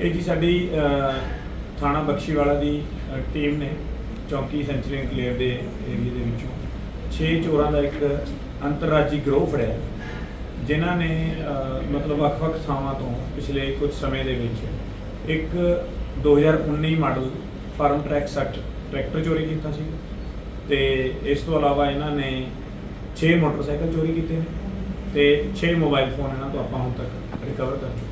ਇਹ ਜੀ ਸਾਡੀ ਥਾਣਾ ਬਖਸ਼ੀਵਾਲਾ ਦੀ ਟੀਮ ਨੇ ਚੌਂਕੀ ਸੈਂਚਰੀ ਕਲੀਅਰ ਦੇ ਏਰੀਆ ਦੇ ਵਿੱਚੋਂ 6 ਚੋਰਾਂ ਦਾ ਇੱਕ ਅੰਤਰਰਾਜੀ ਗਰੋਹ ਫੜਿਆ। ਜਿਨ੍ਹਾਂ ਨੇ ਮਤਲਬ ਵੱਖ-ਵੱਖ ਥਾਵਾਂ ਤੋਂ ਪਿਛਲੇ ਕੁਝ ਸਮੇਂ ਦੇ ਵਿੱਚ ਇੱਕ 2019 ਮਾਡਲ ਫਾਰਮ ਟਰੈਕ 60 ਟਰੈਕਟਰ ਚੋਰੀ ਕੀਤਾ ਸੀ ਤੇ ਇਸ ਤੋਂ ਇਲਾਵਾ ਇਹਨਾਂ ਨੇ 6 ਮੋਟਰਸਾਈਕਲ ਚੋਰੀ ਕੀਤੇ ਨੇ ਤੇ 6 ਮੋਬਾਈਲ ਫੋਨ ਇਹਨਾਂ ਤੋਂ ਆਪਾਂ ਹੁਣ ਤੱਕ ਰਿਕਵਰ ਕਰ ਚੁੱਕੇ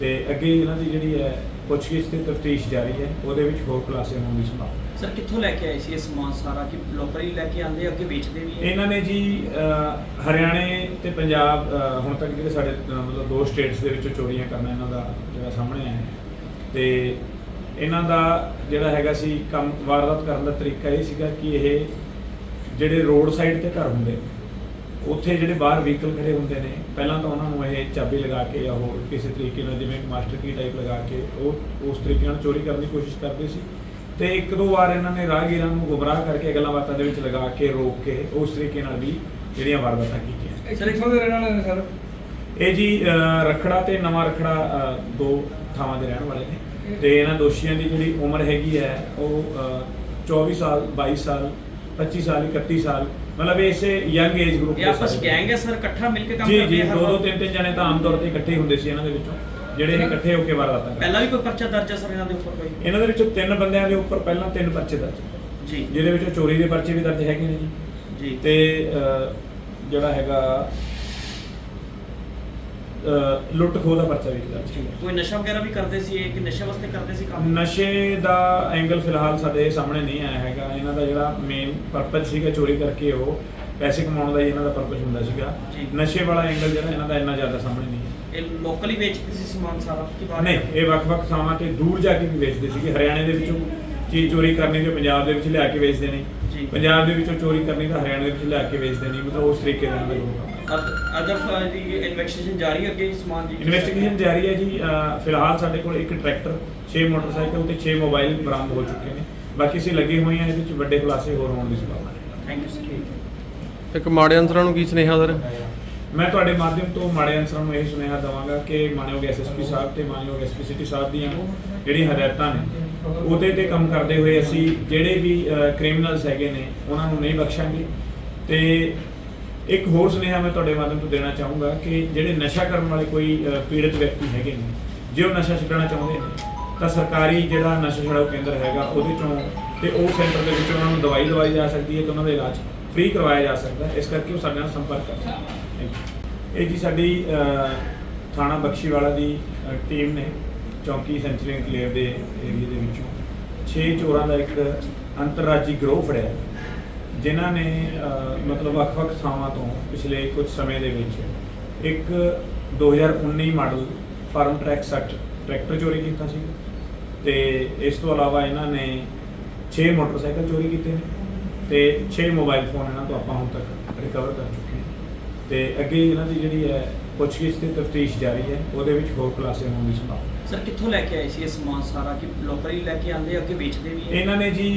ਤੇ ਅੱਗੇ ਇਹਨਾਂ ਦੀ ਜਿਹੜੀ ਹੈ ਪੁੱਛਗਿੱਛ ਤੇ ਤਫਤੀਸ਼ ਜਾਰੀ ਹੈ ਉਹਦੇ ਵਿੱਚ ਹੋਰ ਖੁਲਾਸੇ ਹੋਣ ਦੀ ਸੰਭਾਵਨਾ ਸਰ ਕਿੱਥੋਂ ਲੈ ਕੇ ਆਏ ਸੀ ਇਹ ਸਮਾਨ ਸਾਰਾ ਕਿ ਲੋਕਲ ਹੀ ਲੈ ਕੇ ਆਂਦੇ ਅੱਗੇ ਵੇਚਦੇ ਵੀ ਹੈ? ਇਹਨਾਂ ਨੇ ਜੀ ਹਰਿਆਣੇ ਤੇ ਪੰਜਾਬ ਹੁਣ ਤੱਕ ਜਿਹੜੇ ਸਾਡੇ ਮਤਲਬ ਦੋ ਸਟੇਟਸ ਦੇ ਵਿੱਚੋਂ ਚੋਰੀਆਂ ਕਰਨਾ ਇਹਨਾਂ ਦਾ ਜਿਹੜਾ ਸਾਹਮਣੇ ਆਇਆ ਹੈ। ਤੇ ਇਹਨਾਂ ਦਾ ਜਿਹੜਾ ਹੈਗਾ ਸੀ ਕੰਮ ਵਾਰਦਾਤ ਕਰਨ ਦਾ ਤਰੀਕਾ ਇਹ ਸੀਗਾ ਕਿ ਇਹ ਜਿਹੜੇ ਰੋਡ ਸਾਈਡ ਤੇ ਘਰ ਹੁੰਦੇ ਉੱਥੇ ਜਿਹੜੇ ਬਾਹਰ ਵਹੀਕਲ ਖੜੇ ਹੁੰਦੇ ਨੇ ਪਹਿਲਾਂ ਤਾਂ ਉਹਨਾਂ ਨੂੰ ਇਹ ਚਾਬੀ ਲਗਾ ਕੇ ਜਾਂ ਹੋਰ ਕਿਸੇ ਤਰੀਕੇ ਨਾਲ ਜਿਵੇਂ ਮਾਸਟਰ ਕੀ ਟਾਈਪ ਲਗਾ ਕੇ ਉਹ ਉਸ ਤਰੀਕੇ ਨਾਲ ਚੋਰੀ ਕਰਨ ਦੀ ਕੋਸ਼ਿਸ਼ ਕਰਦੇ ਸੀ। ਤੇ ਇੱਕ ਦੋ ਵਾਰ ਇਹਨਾਂ ਨੇ ਰਾਹਗੀਰਾਂ ਨੂੰ ਗੁੰਮਰਾਹ ਕਰਕੇ ਗੱਲਾਂ ਬਾਤਾਂ ਦੇ ਵਿੱਚ ਲਗਾ ਕੇ ਰੋਕ ਕੇ ਉਸ ਤਰੀਕੇ ਨਾਲ ਵੀ ਜਿਹੜੀਆਂ ਵਾਰਦਾਤਾਂ ਕੀਤੀਆਂ। ਇਹ ਕਿੱਥੋਂ ਦੇ ਰਹਿਣ ਵਾਲੇ ਨੇ ਸਰ? ਇਹ ਜੀ ਰਖੜਾ ਤੇ ਨਵਾਂ ਰਖੜਾ ਦੋ ਥਾਵਾਂ ਦੇ ਰਹਿਣ ਵਾਲੇ ਨੇ। ਤੇ ਇਹਨਾਂ ਦੋਸ਼ੀਆਂ ਦੀ ਜਿਹੜੀ ਉਮਰ ਹੈਗੀ ਹੈ ਉਹ ਅਹ, 24 ਸਾਲ 22 ਸਾਲ 25 ਸਾਲ 31 ਸਾਲ ਮਤਲਬ ਇਸੇ ਯੰਗ ਏਜ ਗਰੁੱਪ ਇਹ ਆਪਸ ਗੈਂਗ ਹੈ ਸਰ ਇਕੱਠਾ ਮਿਲ ਕੇ ਕੰਮ ਜੀ ਕਰਦੇ ਜੀ ਦੋ ਦੋ? ਤਿੰਨ ਤਿੰਨ ਜਣੇ ਤਾਂ ਆਮ ਤੌਰ ਤੇ ਇਕੱਠੇ ਹੁੰਦੇ ਸੀ ਇਹਨਾਂ ਦੇ ਵਿੱਚੋਂ ਜਿਹੜੇ ਇਹ ਇਕੱਠੇ ਹੋ ਕੇ ਵਾਰਦਾਤਾਂ ਕਰਦੇ ਪਹਿਲਾਂ ਵੀ ਕੋਈ ਪਰਚਾ ਦਰਜ ਹੈ ਸਰ ਇਹਨਾਂ ਦੇ ਉੱਪਰ ਕੋਈ ਇਹਨਾਂ ਦੇ ਵਿੱਚੋਂ ਤਿੰਨ ਬੰਦਿਆਂ ਦੇ ਉੱਪਰ ਪਹਿਲਾਂ ਤਿੰਨ ਪਰਚੇ ਦਰਜ ਜੀ ਜਿਹਦੇ ਵਿੱਚੋਂ ਚੋਰੀ ਦੇ ਪਰਚੇ ਵੀ ਦਰਜ ਹੈਗੇ ਨੇ ਜੀ ਜੀ ਤੇ ਅਹ, ਜਿਹੜਾ ਹੈਗਾ ਲੁੱਟ ਖੋਹ ਦਾ ਪਰਚਾ ਵੀ ਦਰਜ ਹੈ ਕੋਈ ਨਸ਼ਾ ਵਗੈਰਾ ਵੀ ਕਰਦੇ ਸੀ ਇਹ ਕਿ ਨਸ਼ੇ ਵਾਸਤੇ ਕਰਦੇ ਸੀ ਕੰਮ? ਨਸ਼ੇ ਦਾ ਐਂਗਲ ਫਿਲਹਾਲ ਸਾਡੇ ਸਾਹਮਣੇ ਨਹੀਂ ਆਇਆ ਹੈਗਾ। ਇਹਨਾਂ ਦਾ ਜਿਹੜਾ ਮੇਨ ਪਰਪਸ ਸੀਗਾ ਚੋਰੀ ਕਰਕੇ ਉਹ ਪੈਸੇ ਕਮਾਉਣ ਦਾ ਹੀ ਇਹਨਾਂ ਦਾ ਪਰਪਸ ਹੁੰਦਾ ਸੀਗਾ। ਜੀ। ਨਸ਼ੇ ਵਾਲਾ ਐਂਗਲ ਜਿਹੜਾ ਇਹਨਾਂ ਦਾ ਇੰਨਾ ਜ਼ਿਆਦਾ ਸਾਹਮਣੇ ਨਹੀਂ ਹੈ ਇਹ ਲੋਕਲ ਵੇਚਦੇ ਸੀ ਸਮਾਨ ਸਾਰਾ ਕਿ ਬਾਹਰ ਨਹੀਂ ਇਹ ਵੱਖ-ਵੱਖ ਥਾਵਾਂ ਤੇ ਦੂਰ ਜਾ ਕੇ ਵੀ ਵੇਚਦੇ ਸੀਗੇ। ਹਰਿਆਣੇ ਦੇ ਵਿੱਚੋਂ ਚੀਜ਼ ਚੋਰੀ ਕਰਨੀ ਤੇ ਪੰਜਾਬ ਦੇ ਵਿੱਚ ਲਿਆ ਕੇ ਵੇਚਦੇ ਨੇ। ਜੀ। ਪੰਜਾਬ ਦੇ ਵਿੱਚੋਂ ਚੋਰੀ ਕਰਨੀ ਤਾਂ ਹਰਿਆਣੇ ਦੇ ਵਿੱਚ ਲਿਆ ਕੇ ਵੇਚਦੇ ਨੇ ਮਤਲਬ ਉਸ ਤਰੀਕੇ ਇਹਨਾਂ ਦਾ ਹੈ ਅਦਰ ਦੀ ਇਨਵੈਸਟੀਗੇਸ਼ਨ ਜਾਰੀ ਹੈ ਅੱਗੇ ਸਮਾਨ ਦੀ? ਇਨਵੈਸਟੀਗੇਸ਼ਨ ਜਾਰੀ ਹੈ ਜੀ ਫਿਲਹਾਲ ਸਾਡੇ ਕੋਲ ਇੱਕ ਟਰੈਕਟਰ 6 ਮੋਟਰਸਾਈਕਲ ਤੇ 6 ਮੋਬਾਈਲ ਬਰਾਮਦ ਹੋ ਚੁੱਕੇ ਨੇ। ਬਾਕੀ ਅਸੀਂ ਲੱਗੇ ਹੋਏ ਹਾਂ ਇਹਦੇ ਵਿੱਚ ਵੱਡੇ ਖੁਲਾਸੇ ਹੋਰ ਹੋਣ ਦੀ ਸੰਭਾਵਨਾ ਹੈ। ਥੈਂਕ ਯੂ ਸਰ ਇੱਕ ਮਾੜੇ ਅੰਸਰਾਂ ਨੂੰ ਕੀ ਸੁਨੇਹਾ ਸਰ ਮੈਂ ਤੁਹਾਡੇ ਮਾਧਿਅਮ ਤੋਂ ਮਾੜੇ ਅਨਸਰਾਂ ਨੂੰ ਇਹ ਸੁਨੇਹਾ ਦਵਾਂਗਾ ਕਿ ਮਾਨਯੋਗ ਐਸਐਸਪੀ ਸਾਹਿਬ ਤੇ ਮਾਨਯੋਗ ਐਸਪੀ ਸਿਟੀ ਸਾਹਿਬ ਦੀਆਂ ਜਿਹੜੀਆਂ ਹਦਾਇਤਾਂ ਨੇ ਉਹਦੇ ਤੇ ਕੰਮ ਕਰਦੇ ਹੋਏ ਅਸੀਂ ਜਿਹੜੇ ਵੀ ਕ੍ਰਿਮੀਨਲਸ ਹੈਗੇ ਨੇ, ਉਹਨਾਂ ਨੂੰ ਨਹੀਂ ਬਖਸ਼ਾਂਗੇ। ਤੇ ਇੱਕ ਹੋਰ ਸੁਨੇਹਾ ਮੈਂ ਤੁਹਾਡੇ ਮਾਧਿਅਮ ਤੋਂ ਦੇਣਾ ਚਾਹੂੰਗਾ ਕਿ ਜਿਹੜੇ ਨਸ਼ਾ ਕਰਨ ਵਾਲੇ ਕੋਈ ਪੀੜਤ ਵਿਅਕਤੀ ਹੈਗੇ ਨੇ, ਜੇ ਉਹ ਨਸ਼ਾ ਛੱਡਣਾ ਚਾਹੁੰਦੇ ਨੇ, ਤਾਂ ਸਰਕਾਰੀ ਜਿਹੜਾ ਨਸ਼ਾ ਛੁਡਾਊ ਕੇਂਦਰ ਹੈਗਾ, ਉਹਦੇ ਚੋਂ ਤੇ ਉਹ ਸੈਂਟਰ ਦੇ ਵਿੱਚ ਉਹਨਾਂ ਨੂੰ ਦਵਾਈ ਦਵਾਈ ਜਾ ਸਕਦੀ ਹੈ ਤੇ ਉਹਨਾਂ ਦਾ ਇਲਾਜ ਫ੍ਰੀ ਕਰਵਾਇਆ ਜਾ ਸਕਦਾ ਇਸ ਕਰਕੇ ਉਹ ਸਾਡੇ ਨਾਲ ਸੰਪਰਕ ਕਰ ਸਕਦੇ ਇਹ ਜੀ ਸਾਡੀ ਥਾਣਾ ਬਖਸ਼ੀਵਾਲਾ ਦੀ ਟੀਮ ਨੇ ਚੌਂਕੀ ਸੈਂਚਰੀ ਕਲੀਅਰ ਦੇ ਏਰੀਆ ਦੇ ਵਿੱਚੋਂ 6 ਚੋਰਾਂ ਦਾ ਇੱਕ ਅੰਤਰਰਾਜੀ ਗਰੋਹ ਫੜਿਆ। ਜਿਨ੍ਹਾਂ ਨੇ ਮਤਲਬ ਵੱਖ-ਵੱਖ ਥਾਵਾਂ ਤੋਂ ਪਿਛਲੇ ਕੁਝ ਸਮੇਂ ਦੇ ਵਿੱਚ ਇੱਕ 2019 ਮਾਡਲ ਫਾਰਮ ਟਰੈਕ ਸੱਟ ਟਰੈਕਟਰ ਚੋਰੀ ਕੀਤਾ ਸੀ ਤੇ ਇਸ ਤੋਂ ਇਲਾਵਾ ਇਹਨਾਂ ਨੇ 6 ਮੋਟਰਸਾਈਕਲ ਚੋਰੀ ਕੀਤੇ ਨੇ ਤੇ 6 ਮੋਬਾਈਲ ਫੋਨ ਇਹਨਾਂ ਤੋਂ ਆਪਾਂ ਹੁਣ ਤੱਕ ਰਿਕਵਰ ਕਰ ਚੁੱਕੇ ਹਾਂ। ਤੇ ਅੱਗੇ ਇਹਨਾਂ ਦੀ ਜਿਹੜੀ ਹੈ ਪੁੱਛਗਿੱਛ ਤੇ ਤਫਤੀਸ਼ ਜਾਰੀ ਹੈ ਉਹਦੇ ਵਿੱਚ ਹੋਰ ਖੁਲਾਸੇ ਹੋਣ ਦੀ ਸੰਭਾਵਨਾ ਹੈ। ਸਰ ਕਿੱਥੋਂ ਲੈ ਕੇ ਆਏ ਸੀ ਇਹ ਸਮਾਨ ਸਾਰਾ ਕਿ ਲੋਕਲ ਹੀ ਲੈ ਕੇ ਆਂਦੇ ਅੱਗੇ ਵੇਚਦੇ ਵੀ ਹੈ? ਇਹਨਾਂ ਨੇ ਜੀ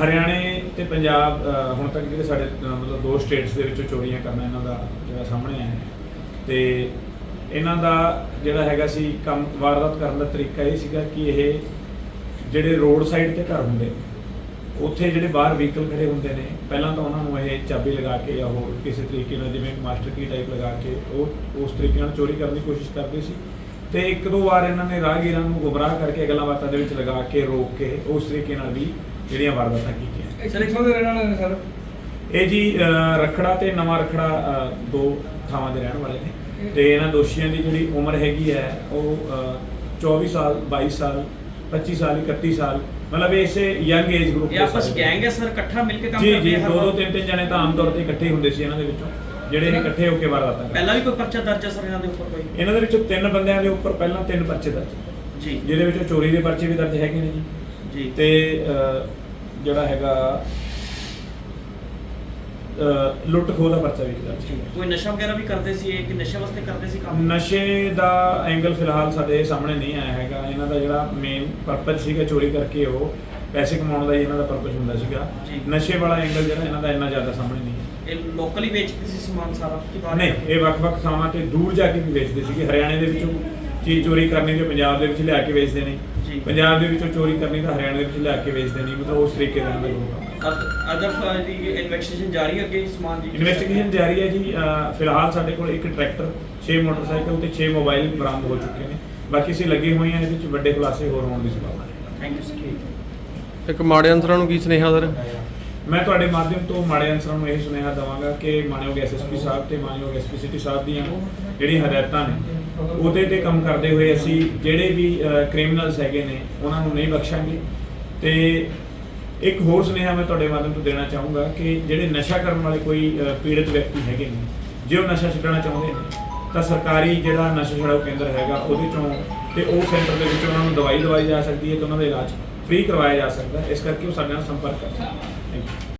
ਹਰਿਆਣੇ ਤੇ ਪੰਜਾਬ ਹੁਣ ਤੱਕ ਜਿਹੜੇ ਸਾਡੇ ਮਤਲਬ ਦੋ ਸਟੇਟਸ ਦੇ ਵਿੱਚੋਂ ਚੋਰੀਆਂ ਕਰਨਾ ਇਹਨਾਂ ਦਾ ਜਿਹੜਾ ਸਾਹਮਣੇ ਆਇਆ ਹੈ। ਤੇ ਇਹਨਾਂ ਦਾ ਜਿਹੜਾ ਹੈਗਾ ਸੀ ਕੰਮ ਵਾਰਦਾਤ ਕਰਨ ਦਾ ਤਰੀਕਾ ਇਹ ਸੀਗਾ ਕਿ ਇਹ ਜਿਹੜੇ ਰੋਡ ਸਾਈਡ ਤੇ ਘਰ ਹੁੰਦੇ ਨੇ ਉੱਥੇ ਜਿਹੜੇ ਬਾਹਰ ਵਹੀਕਲ ਖੜੇ ਹੁੰਦੇ ਨੇ ਪਹਿਲਾਂ ਤਾਂ ਉਹਨਾਂ ਨੂੰ ਇਹ ਚਾਬੀ ਲਗਾ ਕੇ ਜਾਂ ਹੋਰ ਕਿਸੇ ਤਰੀਕੇ ਨਾਲ ਜਿਵੇਂ ਮਾਸਟਰ ਕੀ ਟਾਈਪ ਲਗਾ ਕੇ ਉਹ ਉਸ ਤਰੀਕੇ ਨਾਲ ਚੋਰੀ ਕਰਨ ਦੀ ਕੋਸ਼ਿਸ਼ ਕਰਦੇ ਸੀ। ਤੇ ਇੱਕ ਦੋ ਵਾਰ ਇਹਨਾਂ ਨੇ ਰਾਹਗੀਰਾਂ ਨੂੰ ਗੁੰਮਰਾਹ ਕਰਕੇ ਗੱਲਾਂ ਬਾਤਾਂ ਦੇ ਵਿੱਚ ਲਗਾ ਕੇ ਰੋਕ ਕੇ ਉਸ ਤਰੀਕੇ ਨਾਲ ਵੀ ਜਿਹੜੀਆਂ ਵਾਰਦਾਤਾਂ ਕੀਤੀਆਂ। ਇਹ ਕਿੱਥੋਂ ਦੇ ਰਹਿਣ ਵਾਲੇ ਨੇ ਸਰ? ਇਹ ਜੀ ਰਖੜਾ ਤੇ ਨਵਾਂ ਰਖੜਾ ਦੋ ਥਾਵਾਂ ਦੇ ਰਹਿਣ ਵਾਲੇ ਨੇ। ਤੇ ਇਹਨਾਂ ਦੋਸ਼ੀਆਂ ਦੀ ਜਿਹੜੀ ਉਮਰ ਹੈਗੀ ਹੈ ਉਹ ਅਹ, 24 ਸਾਲ 22 ਸਾਲ 25 ਸਾਲ 31 ਸਾਲ ਮਤਲਬ ਇਸੇ ਯੰਗ ਏਜ ਗਰੁੱਪ ਇਹ ਆਪਸ ਗੈਂਗ ਹੈ ਸਰ ਇਕੱਠਾ ਮਿਲ ਕੇ ਕੰਮ ਜੀ ਕਰਦੇ ਜੀ ਦੋ ਦੋ? ਤਿੰਨ ਤਿੰਨ ਜਣੇ ਤਾਂ ਆਮ ਤੌਰ ਤੇ ਇਕੱਠੇ ਹੁੰਦੇ ਸੀ ਇਹਨਾਂ ਦੇ ਵਿੱਚੋਂ ਜਿਹੜੇ ਇਹ ਇਕੱਠੇ ਹੋ ਕੇ ਵਾਰਦਾਤਾਂ ਪਹਿਲਾਂ ਵੀ ਕੋਈ ਪਰਚਾ ਦਰਜ ਹੈ ਸਰ ਇਹਨਾਂ ਦੇ ਉੱਪਰ ਕੋਈ? ਇਹਨਾਂ ਦੇ ਵਿੱਚੋਂ ਤਿੰਨ ਬੰਦਿਆਂ ਦੇ ਉੱਪਰ ਪਹਿਲਾਂ ਤਿੰਨ ਪਰਚੇ ਦਰਜ। ਜੀ। ਜਿਹਦੇ ਵਿੱਚੋਂ ਚੋਰੀ ਦੇ ਪਰਚੇ ਵੀ ਦਰਜ ਹੈਗੇ ਨੇ ਜੀ। ਜੀ। ਤੇ ਜਿਹੜਾ ਹੈਗਾ ਲੁੱਟ ਖੋਹ ਦਾ ਪਰਚਾ ਵੀ ਦਰਜ ਹੈ ਕੋਈ ਨਸ਼ਾ ਵਗੈਰਾ ਵੀ ਕਰਦੇ ਸੀ ਇਹ? ਕਿ ਨਸ਼ੇ ਵਾਸਤੇ ਕਰਦੇ ਸੀ ਕੰਮ? ਨਸ਼ੇ ਦਾ ਐਂਗਲ ਫਿਲਹਾਲ ਸਾਡੇ ਸਾਹਮਣੇ ਨਹੀਂ ਆਇਆ ਹੈਗਾ। ਇਹਨਾਂ ਦਾ ਜਿਹੜਾ ਮੇਨ ਪਰਪਸ ਸੀਗਾ ਚੋਰੀ ਕਰਕੇ ਉਹ ਪੈਸੇ ਕਮਾਉਣ ਦਾ ਹੀ ਇਹਨਾਂ ਦਾ ਪਰਪਸ ਹੁੰਦਾ ਸੀਗਾ। ਜੀ। ਨਸ਼ੇ ਵਾਲਾ ਐਂਗਲ ਜਿਹੜਾ ਇਹਨਾਂ ਦਾ ਇੰਨਾ ਜ਼ਿਆਦਾ ਸਾਹਮਣੇ ਨਹੀਂ ਹੈ ਇਹ ਲੋਕਲ ਵੇਚਦੇ ਸੀ ਸਮਾਨ ਸਾਰਾ? ਕਿ ਬਾਹਰ ਨਹੀਂ ਇਹ ਵੱਖ-ਵੱਖ ਥਾਵਾਂ ਤੇ ਦੂਰ ਜਾ ਕੇ ਵੀ ਵੇਚਦੇ ਸੀਗੇ। ਹਰਿਆਣੇ ਦੇ ਵਿੱਚੋਂ ਕਿ ਚੋਰੀ ਕਰਨੀ ਤੇ ਪੰਜਾਬ ਦੇ ਵਿੱਚ ਲਿਆ ਕੇ ਵੇਚਦੇ ਨੇ। ਜੀ। ਪੰਜਾਬ ਦੇ ਵਿੱਚੋਂ ਚੋਰੀ ਕਰਨੀ ਤਾਂ ਹਰਿਆਣਾ ਦੇ ਵਿੱਚ ਲਿਆ ਕੇ ਵੇਚਦੇ ਨੇ ਮਤਲਬ ਉਸ ਤਰੀਕੇ ਦੇ ਨਾਲ ਇਹ ਹੋਊਗਾ। ਅਦਰ ਦੀ ਇਨਵੈਸਟੀਗੇਸ਼ਨ ਜਾਰੀ ਹੈ ਅੱਗੇ ਸਮਾਨ ਦੀ? ਇਨਵੈਸਟੀਗੇਸ਼ਨ ਜਾਰੀ ਹੈ ਜੀ ਅਹ ਫਿਲਹਾਲ ਸਾਡੇ ਕੋਲ ਇੱਕ ਟਰੈਕਟਰ 6 ਮੋਟਰਸਾਈਕਲ ਤੇ 6 ਮੋਬਾਈਲ ਬਰਾਮਦ ਹੋ ਚੁੱਕੇ ਨੇ। ਬਾਕੀ ਅਸੀਂ ਲੱਗੇ ਹੋਏ ਹਾਂ ਇਹਦੇ ਵਿੱਚ ਵੱਡੇ ਖੁਲਾਸੇ ਹੋਰ ਹੋਣ ਦੀ ਸੰਭਾਵਨਾ ਹੈ। ਥੈਂਕ ਯੂ ਸਰ ਇੱਕ ਮਾੜੇ ਅਨਸਰਾਂ ਨੂੰ ਕੀ ਸੁਨੇਹਾ ਸਰ? ਮੈਂ ਤੁਹਾਡੇ ਮਾਧਿਅਮ ਤੋਂ ਮਾੜੇ ਅਨਸਰਾਂ ਨੂੰ ਇਹ ਸੁਨੇਹਾ ਦਵਾਂਗਾ ਕਿ ਮਾਨਯੋਗ ਐਸਐਸਪੀ ਸਾਹਿਬ ਤੇ ਮਾਨਯੋਗ ਐਸਪੀ ਸਿਟੀ ਸਾਹਿਬ ਦੀਆਂ ਜਿਹੜੀਆਂ ਹਦਾਇਤਾਂ ਨੇ ਉਹਦੇ ਤੇ ਕੰਮ ਕਰਦੇ ਹੋਏ ਅਸੀਂ ਜਿਹੜੇ ਵੀ ਕ੍ਰਿਮੀਨਲਸ ਹੈਗੇ ਨੇ, ਉਹਨਾਂ ਨੂੰ ਨਹੀਂ ਬਖਸ਼ਾਂਗੇ। ਤੇ ਇੱਕ ਹੋਰ ਸੁਨੇਹਾ ਮੈਂ ਤੁਹਾਡੇ ਮਾਧਿਅਮ ਤੋਂ ਦੇਣਾ ਚਾਹੂੰਗਾ ਕਿ ਜਿਹੜੇ ਨਸ਼ਾ ਕਰਨ ਵਾਲੇ ਕੋਈ ਪੀੜਤ ਵਿਅਕਤੀ ਹੈਗੇ ਨੇ, ਜੇ ਉਹ ਨਸ਼ਾ ਛੱਡਣਾ ਚਾਹੁੰਦੇ ਨੇ, ਤਾਂ ਸਰਕਾਰੀ ਜਿਹੜਾ ਨਸ਼ਾ ਛੁਡਾਊ ਕੇਂਦਰ ਹੈਗਾ, ਉਹਦੇ ਚੋਂ ਤੇ ਉਹ ਸੈਂਟਰ ਦੇ ਵਿੱਚ ਉਹਨਾਂ ਨੂੰ ਦਵਾਈ ਦਵਾਈ ਜਾ ਸਕਦੀ ਹੈ ਤੇ ਉਹਨਾਂ ਦਾ ਇਲਾਜ ਫ੍ਰੀ ਕਰਵਾਇਆ ਜਾ ਸਕਦਾ ਇਸ ਕਰਕੇ ਉਹ ਸਾਡੇ ਨਾਲ ਸੰਪਰਕ ਕਰ ਸਕਣ ਥੈਂਕ ਯੂ